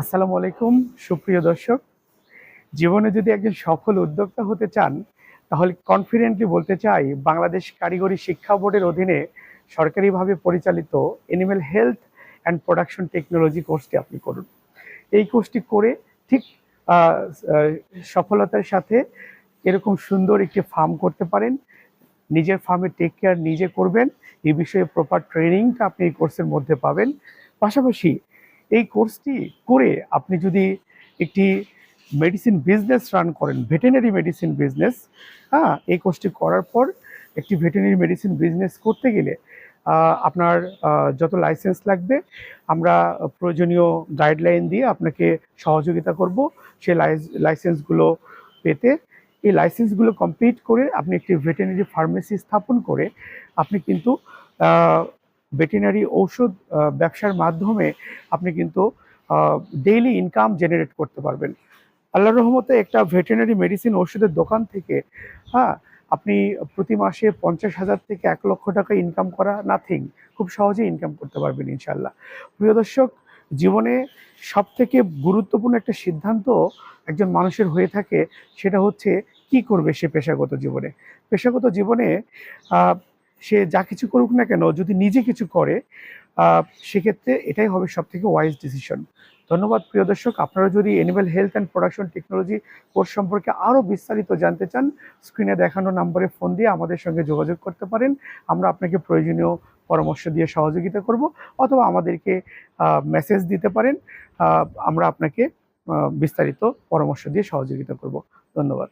আসসালামু আলাইকুম, সুপ্রিয় দর্শক। জীবনে যদি একজন সফল উদ্যোক্তা হতে চান, তাহলে কনফিডেন্টলি বলতে চাই, বাংলাদেশ কারিগরি শিক্ষা বোর্ডের অধীনে সরকারিভাবে পরিচালিত animal health and production technology কোর্সটি আপনি করুন। এই কোর্সটি করে ঠিক সফলতার সাথে এরকম সুন্দর একটি ফার্ম করতে পারেন। নিজের ফার্মে টেক কেয়ার নিজে করবেন। এই বিষয়ে প্রপার ট্রেনিংটা আপনি এই কোর্সের মধ্যে পাবেন। পাশাপাশি এই কোর্সটি করে আপনি যদি একটি মেডিসিন বিজনেস রান করেন ভেটেনারি মেডিসিন বিজনেস হ্যাঁ এই কোর্সটি করার পর একটি ভেটেনারি মেডিসিন বিজনেস করতে গেলে আপনার যত লাইসেন্স লাগবে, আমরা প্রয়োজনীয় গাইডলাইন দিয়ে আপনাকে সহযোগিতা করব। সেই লাইসেন্সগুলো পেতে। এই লাইসেন্সগুলো কমপ্লিট করে আপনি একটি ভেটেনারি ফার্মেসি স্থাপন করে আপনি কিন্তু ভেটেনারি ঔষধ ব্যবসার মাধ্যমে আপনি কিন্তু ডেইলি ইনকাম জেনারেট করতে পারবেন। আল্লাহর রহমতে একটা ভেটেনারি মেডিসিন ওষুধের দোকান থেকে হ্যাঁ আপনি প্রতি মাসে পঞ্চাশ হাজার থেকে এক লক্ষ টাকা ইনকাম করা নাথিং খুব সহজে ইনকাম করতে পারবেন ইনশাল্লাহ প্রিয় দর্শক, জীবনে সব থেকে গুরুত্বপূর্ণ একটা সিদ্ধান্ত একজন মানুষের হয়ে থাকে, সেটা হচ্ছে কি করবে সে পেশাগত জীবনে? পেশাগত জীবনে সে যা কিছু করুক না কেন, যদি নিজে কিছু করে সেক্ষেত্রে এটাই হবে সব থেকে ওয়াইজ ডিসিশন ধন্যবাদ প্রিয় দর্শক। আপনারা যদি animal health and production technology course সম্পর্কে আরও বিস্তারিত জানতে চান স্ক্রিনে দেখানো নম্বরে ফোন দিয়ে আমাদের সঙ্গে যোগাযোগ করতে পারেন। আমরা আপনাকে প্রয়োজনীয় পরামর্শ দিয়ে সহযোগিতা করব অথবা আমাদেরকে মেসেজ দিতে পারেন। আমরা আপনাকে বিস্তারিত পরামর্শ দিয়ে সহযোগিতা করব। ধন্যবাদ।